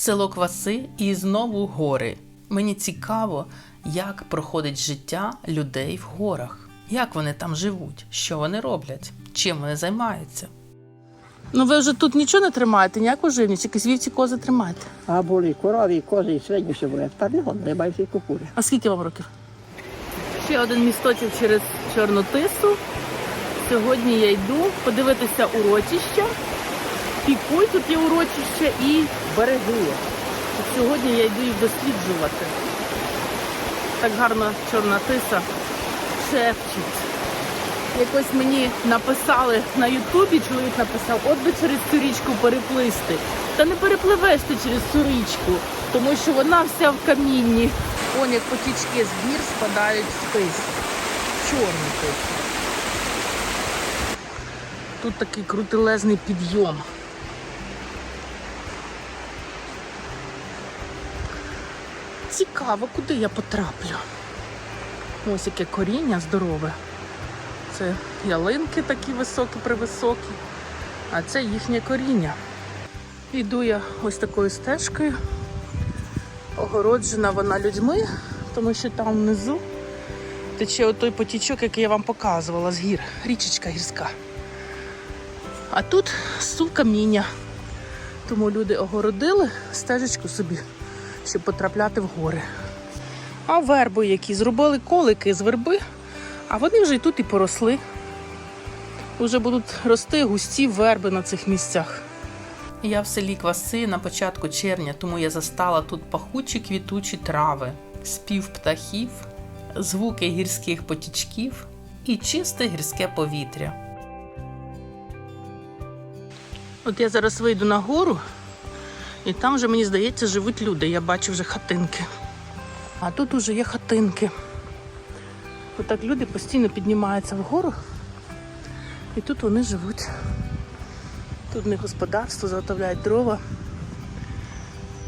село Кваси і знову гори. Мені цікаво, як проходить життя людей в горах, як вони там живуть, що вони роблять, чим вони займаються. Ну ви вже тут нічого не тримаєте, ніяку живність, якісь вівці кози тримаєте. А були корові, кози і середні все були. Тепер не годно, немає всі кукури. А скільки вам років? Ще один місточок через Чорну Тису. Сьогодні я йду подивитися урочища. Пікуль тут є урочище і береги. От сьогодні я йду їх досліджувати. Так гарно Чорна Тиса шепчуть. Якось мені написали на Ютубі, чоловік написав, от би через цю річку переплисти. Та не перепливеш ти через цю річку, тому що вона вся в камінні. Он як потічки з гір спадають в тис. Чорний тис. Тут такий крутелезний підйом. Цікаво, куди я потраплю. Ось яке коріння здорове. Це ялинки такі високі, привисокі, а це їхнє коріння. Йду я ось такою стежкою. Огороджена вона людьми, тому що там внизу тече отой потічок, який я вам показувала з гір. Річечка гірська. А тут стул каміння. Тому люди огородили стежечку собі, щоб потрапляти в гори. А верби, які зробили колики з верби, а вони вже й тут і поросли. Уже будуть рости густі верби на цих місцях. Я в селі Кваси на початку червня, тому я застала тут пахучі квітучі трави, спів птахів, звуки гірських потічків і чисте гірське повітря. От я зараз вийду на гору, і там вже, мені здається, живуть люди. Я бачу вже хатинки. А тут уже є хатинки. Отак люди постійно піднімаються вгору, і тут вони живуть. Тут них господарство, заготовляють дрова,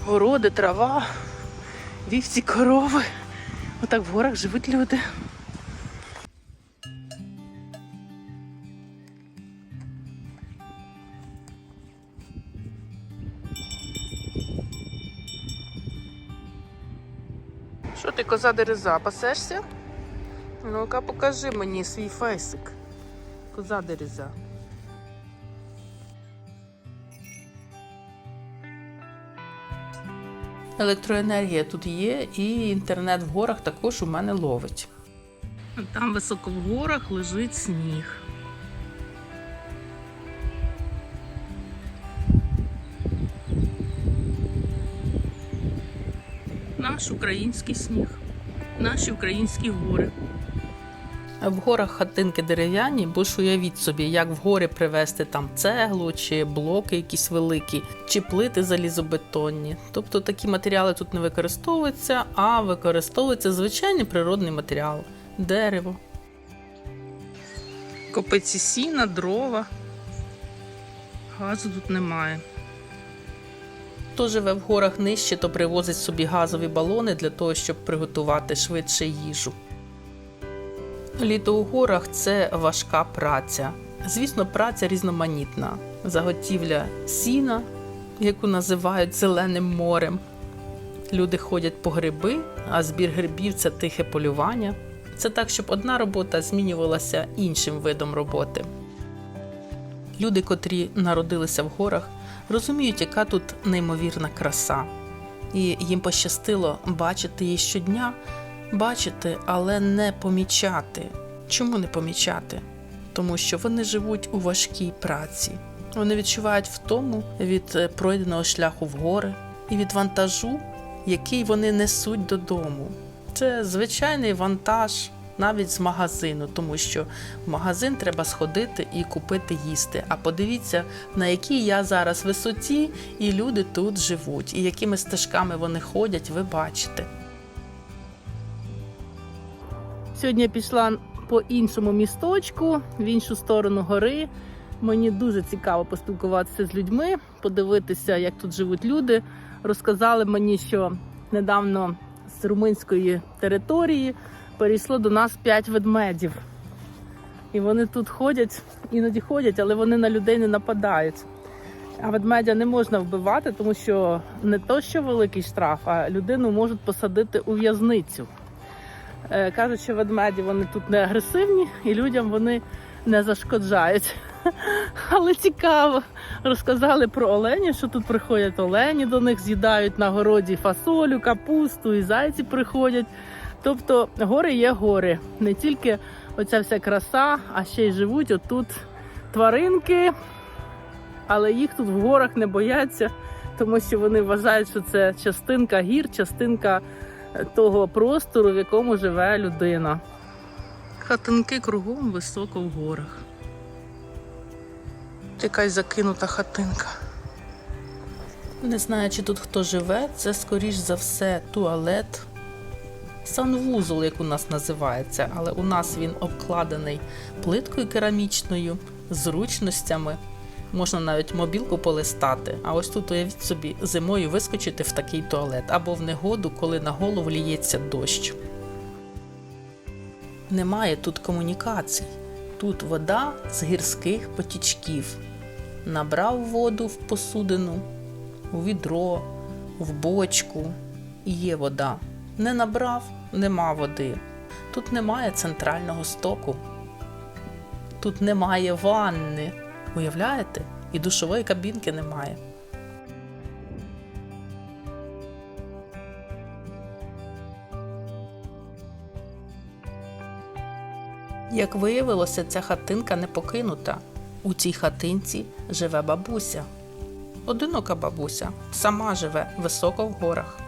городи, трава, вівці, корови. Отак в горах живуть люди. Коза дереза, пасешся? Ну-ка, покажи мені свій фейсик. Коза дереза. Електроенергія тут є, і інтернет в горах також у мене ловить. Там високо в горах лежить сніг. Наш український сніг, наші українські гори. В горах хатинки дерев'яні, бо ж уявіть собі, як в гори привезти там цеглу, чи блоки якісь великі, чи плити залізобетонні. Тобто такі матеріали тут не використовуються, а використовується звичайний природний матеріал дерево. Копиці сіна, дрова. Газу тут немає. Хто живе в горах нижче, то привозить собі газові балони для того, щоб приготувати швидше їжу. Літо у горах це важка праця. Звісно, праця різноманітна. Заготівля сіна, яку називають зеленим морем. Люди ходять по гриби, а збір грибів це тихе полювання. Це так, щоб одна робота змінювалася іншим видом роботи. Люди, котрі народилися в горах, розуміють, яка тут неймовірна краса. І їм пощастило бачити її щодня, бачити, але не помічати. Чому не помічати? Тому що вони живуть у важкій праці. Вони відчувають втому від е, пройденого шляху в гори і від вантажу, який вони несуть додому. Це звичайний вантаж навіть з магазину, тому що в магазин треба сходити і купити їсти. А подивіться, на якій я зараз висоті, і люди тут живуть, і якими стежками вони ходять, ви бачите. Сьогодні я пішла по іншому місточку, в іншу сторону гори. Мені дуже цікаво поспілкуватися з людьми, подивитися, як тут живуть люди. Розказали мені, що недавно з румунської території перейшло до нас 5 ведмедів. І вони тут ходять, іноді ходять, але вони на людей не нападають. А ведмедя не можна вбивати, тому що не то, що великий штраф, а людину можуть посадити у в'язницю. Е, Кажуть, що ведмеді вони тут не агресивні і людям вони не зашкоджають. Але цікаво. Розказали про оленів, що тут приходять олені, до них з'їдають на городі фасолю, капусту, і зайці приходять. Тобто гори є гори. Не тільки оця вся краса, а ще й живуть отут тваринки, але їх тут в горах не бояться, тому що вони вважають, що це частинка гір, частинка е, того простору, в якому живе людина. Хатинки кругом високо в горах. Якась закинута хатинка. Не знаю, чи тут хто живе, це скоріш за все туалет. Санвузол, як у нас називається, але у нас він обкладений плиткою керамічною, зручностями. Можна навіть мобілку полистати. А ось тут уявіть собі, зимою вискочити в такий туалет або в негоду, коли на голову ліється дощ. Немає тут комунікацій. Тут вода з гірських потічків. Набрав воду в посудину, у відро, в бочку і є вода. Не набрав, нема води. Тут немає центрального стоку. Тут немає ванни. Уявляєте? І душової кабінки немає. Як виявилося, ця хатинка не покинута. У цій хатинці живе бабуся. Одинока бабуся сама живе високо в горах.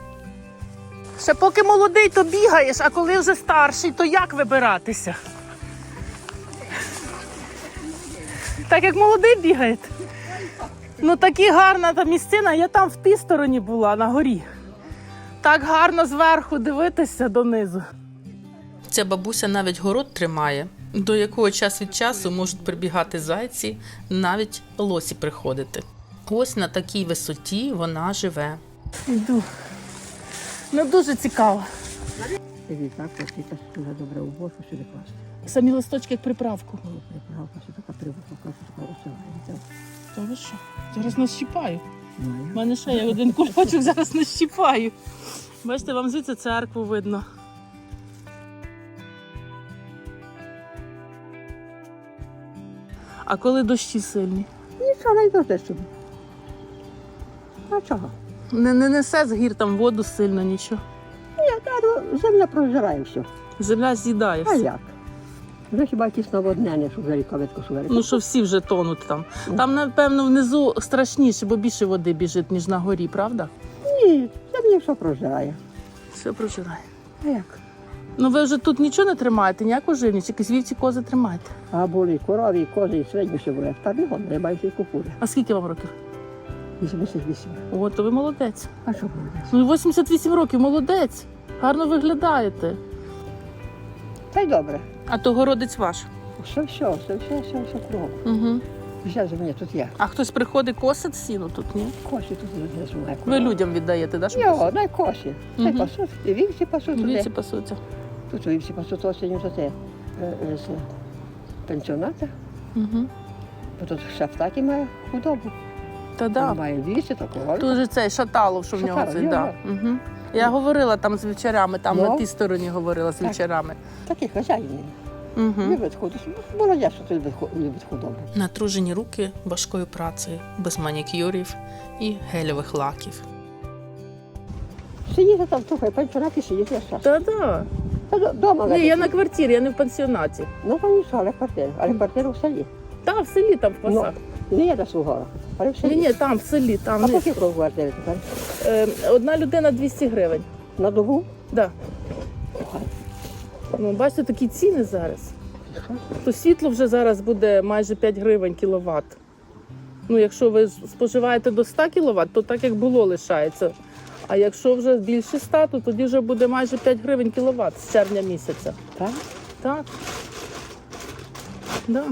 Ще поки молодий, то бігаєш, а коли вже старший, то як вибиратися? Так як молодий бігає. Ну такі гарна та місцина, я там в тій стороні була, на горі. Так гарно зверху дивитися донизу. Ця бабуся навіть город тримає, до якого час від часу можуть прибігати зайці, навіть лосі приходити. Ось на такій висоті вона живе. Йду. Ну дуже цікаво. Так, сюди добре у бочку сюди класти. Самі листочки як приправку. О, приправка, сюди така приправка, така осилається. То ви що? Зараз нащіпаю. У мене ще є один кульочок, зараз нащіпаю. Бачите, вам звідси церкву видно. А коли дощі сильні? Нічого не йдете собі. А чого? Не, не несе з гір там воду сильно нічого. Ні, та, ну, земля прожирає все. Земля з'їдає А все. як? Вже хіба якісь наводнення, щоб за ріковитку сувери. Ну що всі вже тонуть там. Там, напевно, внизу страшніше, бо більше води біжить, ніж на горі, правда? Ні, земля все прожирає. Все прожирає. А як? Ну ви вже тут нічого не тримаєте, ніяку живність, якісь вівці кози тримаєте. А були корові, і кози, і середні ще були. Та не маю всі. А скільки вам років? 88. О, то ви молодець. А що буде? Ну 88 років, молодець. Гарно виглядаєте. Та й добре. А то городець ваш. Все, все, все, все, все, все кругом. Угу. Вся земля тут є. А хтось приходить косить сіно тут, ні? Коші тут не зумає. Ви людям віддаєте, да? щоб Йо, дай коші. Дай Мгм. пасуть. І вівці пасуть Вівці пасуться. Тут вівці пасуть осінню за те е, е, з пенсіоната. Угу. Бо тут ще таки має худобу. Та да. Має вівці, то корові. Тут же цей шаталов, що в нього цей, да. Угу. Я говорила там з вівчарями, там Ну. на тій стороні говорила з Так. вівчарами. Такі хазяїни. Угу. Любить худобу. Молодя, що тут любить ху- любить худобу. Натружені руки важкою працею, без манікюрів і гельових лаків. Сидіти там, слухай, сидіти весь час. Та да. Та до- дома Ні, лежить. я на квартирі, я не в пансіонаті. Ну, то але квартира. Але квартира в селі. Та в селі там в Ну, пасах. Не у але в Ні, селі. ні, там в селі, там. А не- по скільки в квартирі тепер? Е, одна людина 200 гривень. На добу? Да. Ну, бачите, такі ціни зараз. То світло вже зараз буде майже 5 гривень кіловат. Ну, якщо ви споживаєте до 100 кВт, то так як було лишається. А якщо вже більше 100, то тоді вже буде майже 5 гривень кіловат з червня місяця. Так? Так. Да.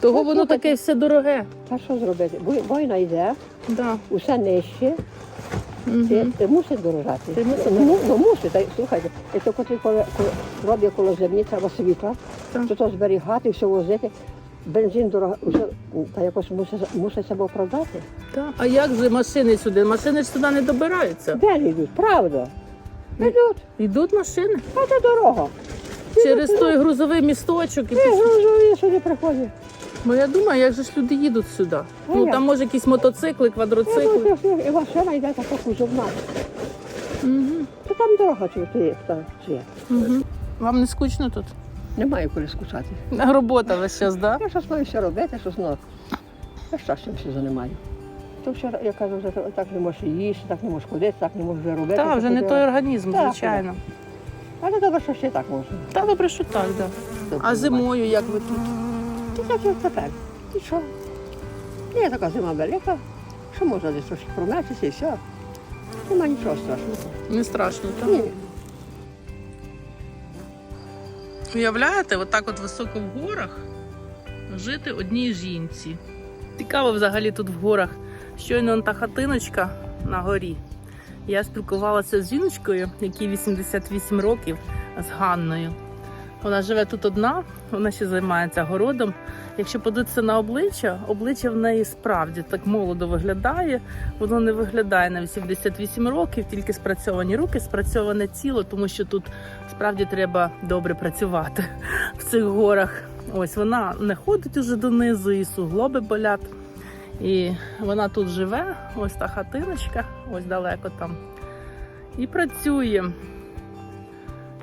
Того воно таке все дороге. Та що зробити? Війна йде, Да. усе нижче, Угу. ти, ти мусить дорожати. Мусить. Ну, ну мусить, та, й, слухайте, і то коли роблять коло землі, треба світла, то то зберігати, все возити. бензин дорого, вже, та якось мусить, мусить себе оправдати. Так. А як же машини сюди? Машини ж сюди не добираються. Де не йдуть? Правда. Йдуть. Йдуть машини А це дорога. через той грузовий місточок. І І грузові сюди приходять. Бо я думаю, як же ж люди їдуть сюди? Ну як? там може якісь мотоцикли, квадроцикли. І машина йде така кузовна. Угу. То там дорога чи ти та чи є. Угу. Вам не скучно тут? Немає коли скучати. Робота весь час, так? Да? Я щось маю все робити, щось ну, я щас цим все займаю. То вчора, я кажу, вже так не можеш їсти, так не можеш ходити, так не можеш вже робити. Так, вже не той організм, Так, звичайно. Але добре, що ще так можна. Та добре, що так, да. А зимою як ви тут? Ти так як тепер. І що? Є така зима велика, що можна десь трошки промечитися і все. Нема нічого страшного. Не страшно, так? Ні. Уявляєте, отак от високо в горах жити одній жінці. Цікаво взагалі тут в горах. Щойно он та хатиночка на горі. Я спілкувалася з жіночкою, якій 88 років, з Ганною. Вона живе тут одна, вона ще займається городом. Якщо подивитися на обличчя, обличчя в неї справді так молодо виглядає. Воно не виглядає на 88 років, тільки спрацьовані руки, спрацьоване тіло, тому що тут справді треба добре працювати в цих горах. Ось вона не ходить уже донизу, і суглоби болять. І вона тут живе, ось та хатиночка, ось далеко там. І працює.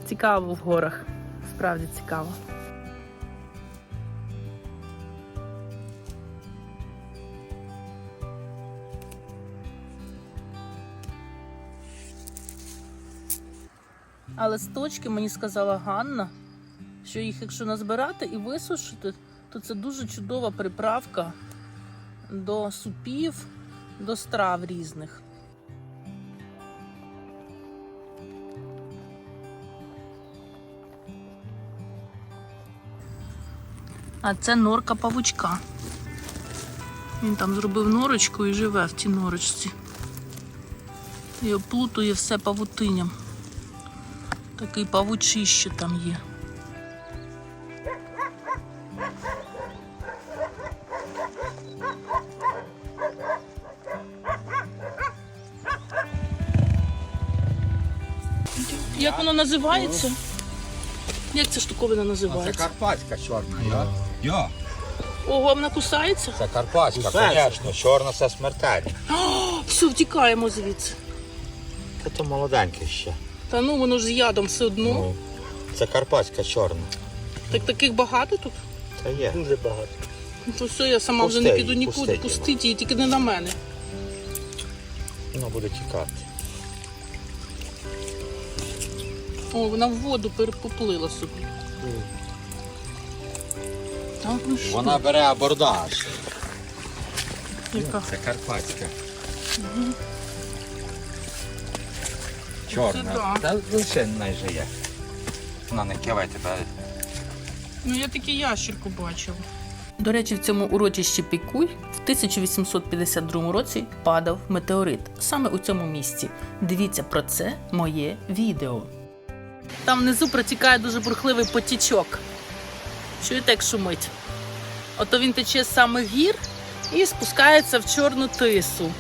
Цікаво в горах. Справді цікаво. А листочки мені сказала Ганна, що їх, якщо назбирати і висушити, то це дуже чудова приправка до супів, до страв різних. А це норка павучка. Він там зробив норочку і живе в цій норочці. І оплутує все павутиням. Такий павучище там є. Як воно називається? Як ця штуковина називається? Це карпатська чорна, я? Я. Ого, вона кусається? Це карпатська, звісно. Чорна це смертельна. О, все, втікаємо звідси. Це то молоденьке ще. Та ну воно ж з ядом все одно. Ну, це карпатська чорна. Так таких багато тут. Це є. Дуже багато. Ну, То все, я сама вже Пусти не її, піду нікуди. пусти Пустіть її, тільки не на мене. Воно буде тікати. О, вона в воду перепоплила собі. Так, ну що? Вона бере абордаж. Яка? Це карпатська. Це Чорна. да. Та лише майже є. Вона не киває тебе. Ну я таки ящерку бачила. До речі, в цьому урочищі Пікуй в 1852 році падав метеорит саме у цьому місці. Дивіться про це моє відео. Там внизу протікає дуже бурхливий потічок. Чуєте, як шумить? Ото він тече з самих гір і спускається в чорну тису.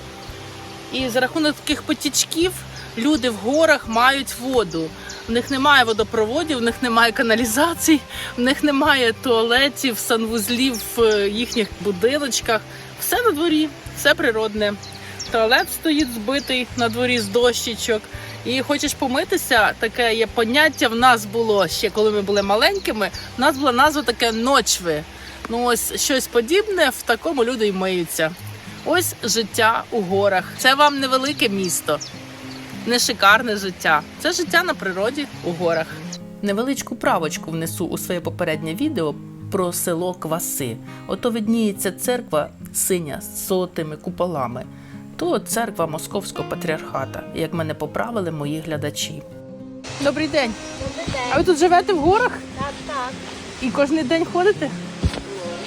І за рахунок таких потічків люди в горах мають воду. В них немає водопроводів, в них немає каналізацій, в них немає туалетів, санвузлів в е, їхніх будиночках. Все на дворі, все природне. Туалет стоїть збитий на дворі з дощечок. І хочеш помитися, таке є поняття. В нас було ще коли ми були маленькими. В нас була назва таке ночви. Ну ось щось подібне, в такому люди й миються. Ось життя у горах. Це вам невелике місто не шикарне життя. Це життя на природі у горах. Невеличку правочку внесу у своє попереднє відео про село Кваси. Ото видніється церква синя з золотими куполами. То церква Московського патріархата, як мене поправили мої глядачі. Добрий день. А ви тут живете в горах? Так, так. І кожен день ходите?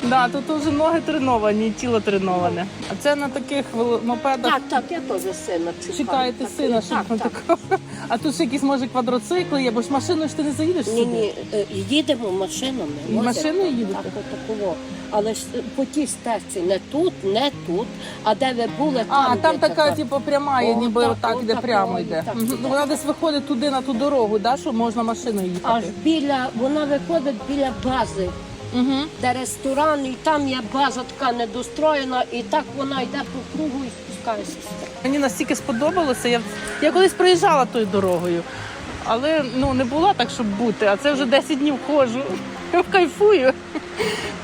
Да, тут вже ноги треновані, і тіло треноване. А це на таких мопедах Так, так, я теж сина чекаю. Чекаєте Так, сина, так, щоб на так. А тут ще якісь може квадроцикли є, бо ж машиною ж ти не заїдеш Ні, сюди. ні, е, їдемо машинами. Машиною їдете? Так, от такого. Але ж по тій стежці не тут, не тут, а де ви були, А, там, там така, типу, пряма, є, О, ніби так, отак о, іде так, прямо о, йде. так, Мгм. Ну, Вона десь виходить туди на ту дорогу, да, що можна машиною їхати. Аж біля, вона виходить біля бази, Угу. де ресторан, і там є база така недостроєна, і так вона йде по кругу і спускається. Мені настільки сподобалося. Я, я колись проїжджала тою дорогою, але ну, не була так, щоб бути. А це вже 10 днів ходжу. Кайфую.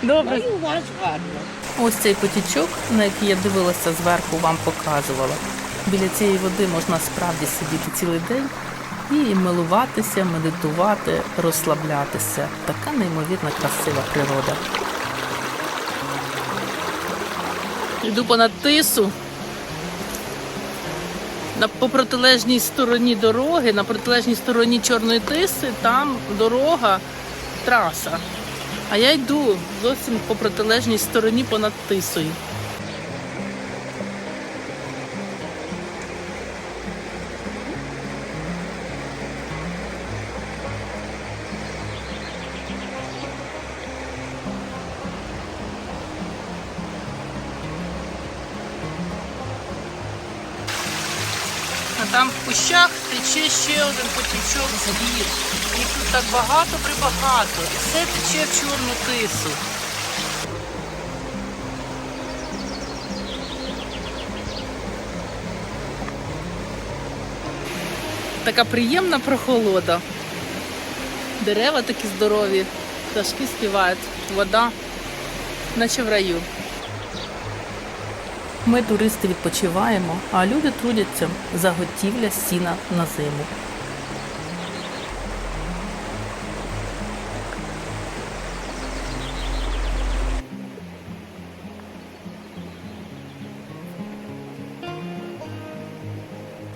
Добре. Ну, і у вас гарно. Ось цей потічок, на який я дивилася зверху, вам показувала. Біля цієї води можна справді сидіти цілий день і милуватися, медитувати, розслаблятися. Така неймовірно красива природа. Йду понад тису. На, по протилежній стороні дороги, на протилежній стороні Чорної тиси, там дорога, траса. А я йду зовсім по протилежній стороні понад тисою. А там в кущах тече ще один потічок звір. Їх тут так багато прибагато. І все тече в чорну тису. Така приємна прохолода. Дерева такі здорові, пташки співають, вода, наче в раю. Ми, туристи, відпочиваємо, а люди трудяться заготівля сіна на зиму.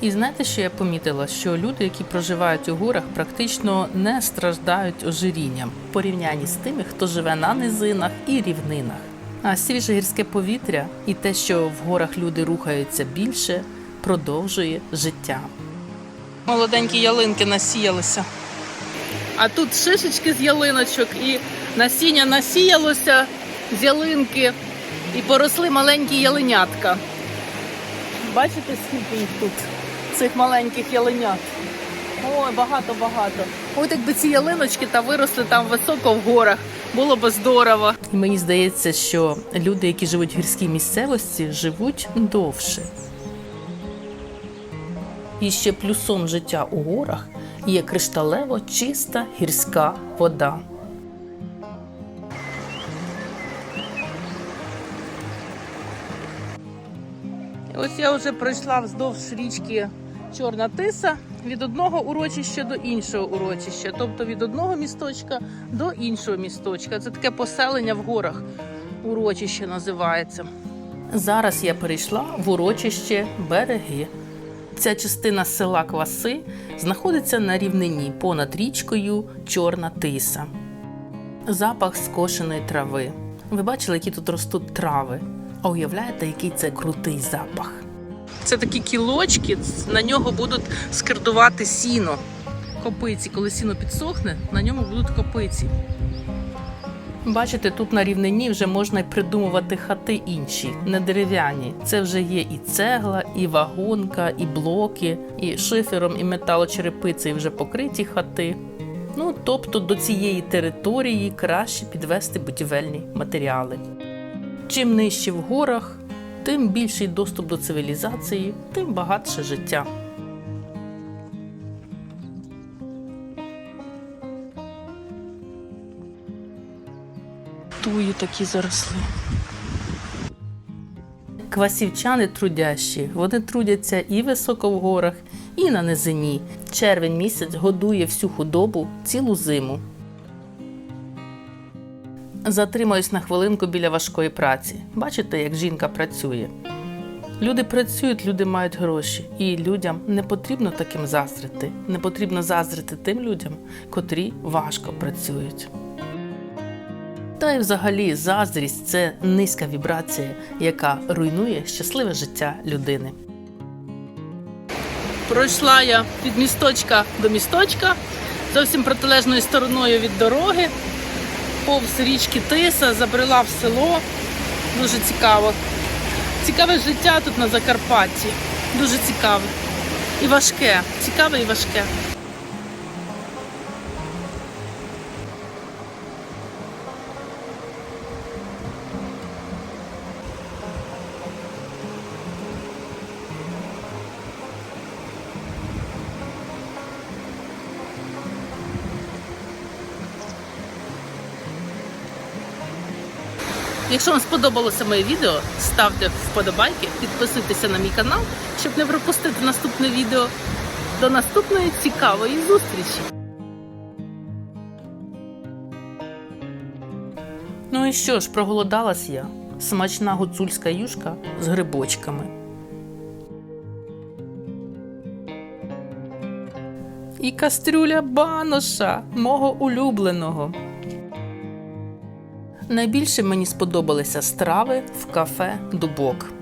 І знаєте, що я помітила? Що люди, які проживають у горах, практично не страждають ожирінням в порівнянні з тими, хто живе на низинах і рівнинах. А свіже гірське повітря і те, що в горах люди рухаються більше, продовжує життя. Молоденькі ялинки насіялися. А тут шишечки з ялиночок, і насіння насіялося з ялинки, і поросли маленькі ялинятка. Бачите, скільки їх тут, цих маленьких яленят? Ой, багато-багато. От якби ці ялиночки та виросли там високо в горах, було б здорово. І мені здається, що люди, які живуть в гірській місцевості, живуть довше. І ще плюсом життя у горах є кришталево чиста гірська вода. Ось я вже пройшла вздовж річки Чорна Тиса від одного урочища до іншого урочища, тобто від одного місточка до іншого місточка. Це таке поселення в горах. Урочище називається. Зараз я перейшла в урочище Береги. Ця частина села Кваси знаходиться на рівнині понад річкою Чорна Тиса. Запах скошеної трави. Ви бачили, які тут ростуть трави. А уявляєте, який це крутий запах? Це такі кілочки, на нього будуть скирдувати сіно. Копиці, коли сіно підсохне, на ньому будуть копиці. Бачите, тут на рівнині вже можна придумувати хати інші, не дерев'яні. Це вже є і цегла, і вагонка, і блоки, і шифером, і металочерепицею вже покриті хати. Ну, тобто до цієї території краще підвести будівельні матеріали. Чим нижче в горах, тим більший доступ до цивілізації, тим багатше життя. Туї такі заросли. Квасівчани трудящі, вони трудяться і високо в горах, і на низині. Червень місяць годує всю худобу цілу зиму. Затримаюсь на хвилинку біля важкої праці. Бачите, як жінка працює. Люди працюють, люди мають гроші, і людям не потрібно таким заздрити. Не потрібно заздрити тим людям, котрі важко працюють. Та й взагалі заздрість це низька вібрація, яка руйнує щасливе життя людини. Пройшла я від місточка до місточка, зовсім протилежною стороною від дороги. Повз річки Тиса, забрела в село. Дуже цікаво. Цікаве життя тут на Закарпатті. Дуже цікаве. І важке. Цікаве і важке. Якщо вам сподобалося моє відео, ставте вподобайки, підписуйтеся на мій канал, щоб не пропустити наступне відео. До наступної цікавої зустрічі! Ну і що ж, проголодалась я. Смачна гуцульська юшка з грибочками. І кастрюля баноша, мого улюбленого. Найбільше мені сподобалися страви в кафе Дубок.